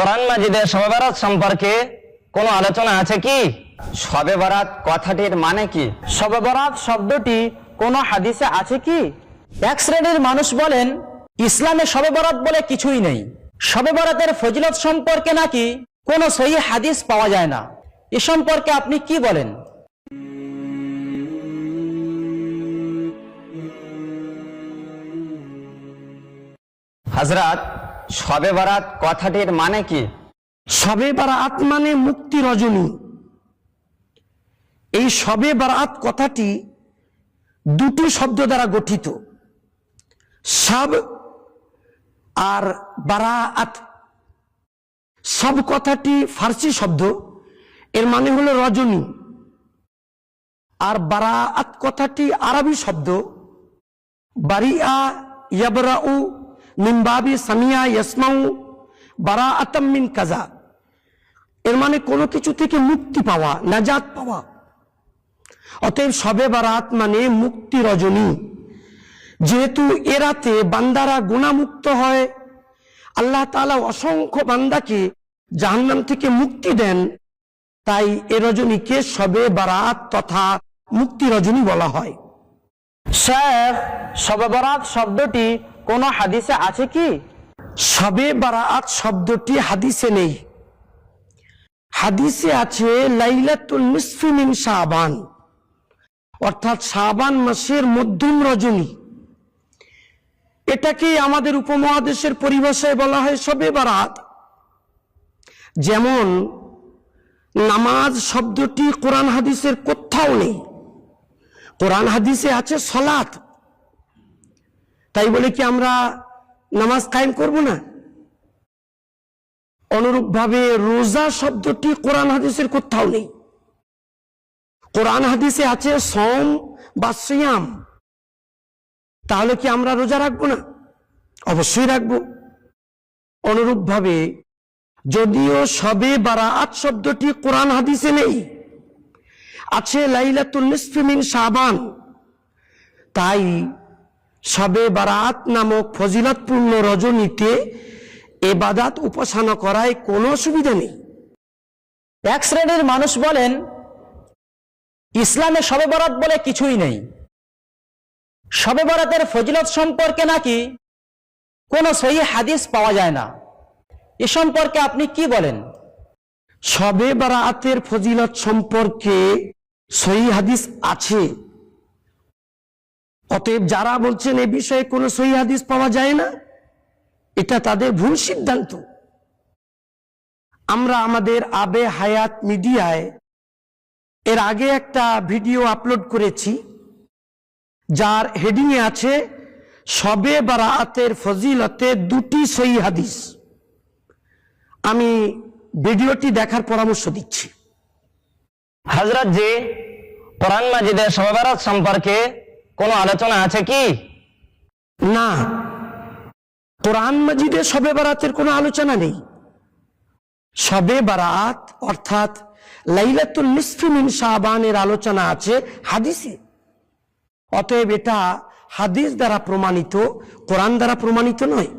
কোরআন মাজিদের সবাবারাত সম্পর্কে কোনো আলোচনা আছে কি? শবে বরাত কথাটির মানে কি? শবে বরাত শব্দটি কোনো হাদিসে আছে কি? এক শ্রেণির মানুষ বলেন, ইসলামে শবে বরাত বলে কিছুই নেই। শবে বরাতের ফজিলত সম্পর্কে নাকি কোনো সহি হাদিস পাওয়া যায় না? এ সম্পর্কে আপনি কি বলেন? হজরত শবে বারাত কথাটির মানে কি? শবে বারাত মানে মুক্তি রজনী। এই শবে বারাত কথাটি দুটি শব্দ দ্বারা গঠিত। সব আর বারাত। সব কথাটি ফার্সি শব্দ, এর মানে হলো রজনী। আর বারাত কথাটি আরবি শব্দ বারিয়া ইয়াবরাউ মিমবাবি সামিয়া ইয়াসমাউ বারা আতাম্মিন কাজা। এর মানে কোনো কিছু থেকে মুক্তি পাওয়া, নাজাত পাওয়া। অতএব সবে বারাত মানে মুক্তি রজনী। যেহেতু এরাতে বান্দারা গুণামুক্ত হয়, আল্লাহ তাআলা অসংখ্য বান্দাকে জাহান্নাম থেকে মুক্তি দেন, তাই এ রজনীকে সবে বারাত তথা মুক্তি রজনী বলা হয়। শেখ শবে বরাত শব্দটি কোনো হাদিসে আছে কি? সবে বারাত শব্দটি হাদিসে নেই। হাদিসে আছে লাইলাতুল নিসফি মিন অর্থাৎ শাবান মাসের মধ্যম রজনী। এটাকেই আমাদের উপমহাদেশের পরিভাষায় বলা হয় সবে বারাত যেমন, নামাজ শব্দটি কোরআন হাদিসের কোথাও নেই। কোরআন হাদিসে আছে সলাত তাই বলে কি আমরা নামাজ কায়েম করব না? অনুরূপভাবে রোজা শব্দটি কোরআন হাদিসের কোথাও নেই। কোরআন হাদিসে আছে সোম বা সিয়াম। তাহলে কি আমরা রোজা রাখব না? অবশ্যই রাখব। অনুরূপভাবে যদিও সবে বারাত শব্দটি কোরআন হাদিসে নেই, আছে লাইলাতুল নিসফি মিন শাবান। তাই সবে বারাত নামক ফজিলতপূর্ণ রজনীতে এবাদাত উপাসনা করায় কোনো অসুবিধা নেই। এক শ্রেণির মানুষ বলেন ইসলামে শবে বরাত বলে কিছুই নেই। শবে বরাতের ফজিলত সম্পর্কে নাকি কোনো সহি হাদিস পাওয়া যায় না? এ সম্পর্কে আপনি কি বলেন? সবে বারাতের ফজিলত সম্পর্কে সহি হাদিস আছে। অতএব যারা বলছেন এ বিষয়ে কোনো সহি হাদিস পাওয়া যায় না, এটা তাদের ভুল সিদ্ধান্ত। আমরা আমাদের আবে হায়াত মিডিয়ায় এর আগে একটা ভিডিও আপলোড করেছি, যার হেডিংয়ে আছে, সবে বারাতের ফজিলতে দুটি সহি হাদিস। আমি ভিডিওটি দেখার পরামর্শ দিচ্ছি। হজরত জি, কোরআন মাজিদের সবাবারাত সম্পর্কে কোনো আলোচনা আছে কি? না। কোরআন মাজিদে সবে বারাতের কোনো আলোচনা নেই। সবে বারাত অর্থাৎ লাইলাতুল নিসফি মিন শাবানের আলোচনা আছে হাদিসে। অতএব এটা হাদিস দ্বারা প্রমাণিত, কোরআন দ্বারা প্রমাণিত নয়।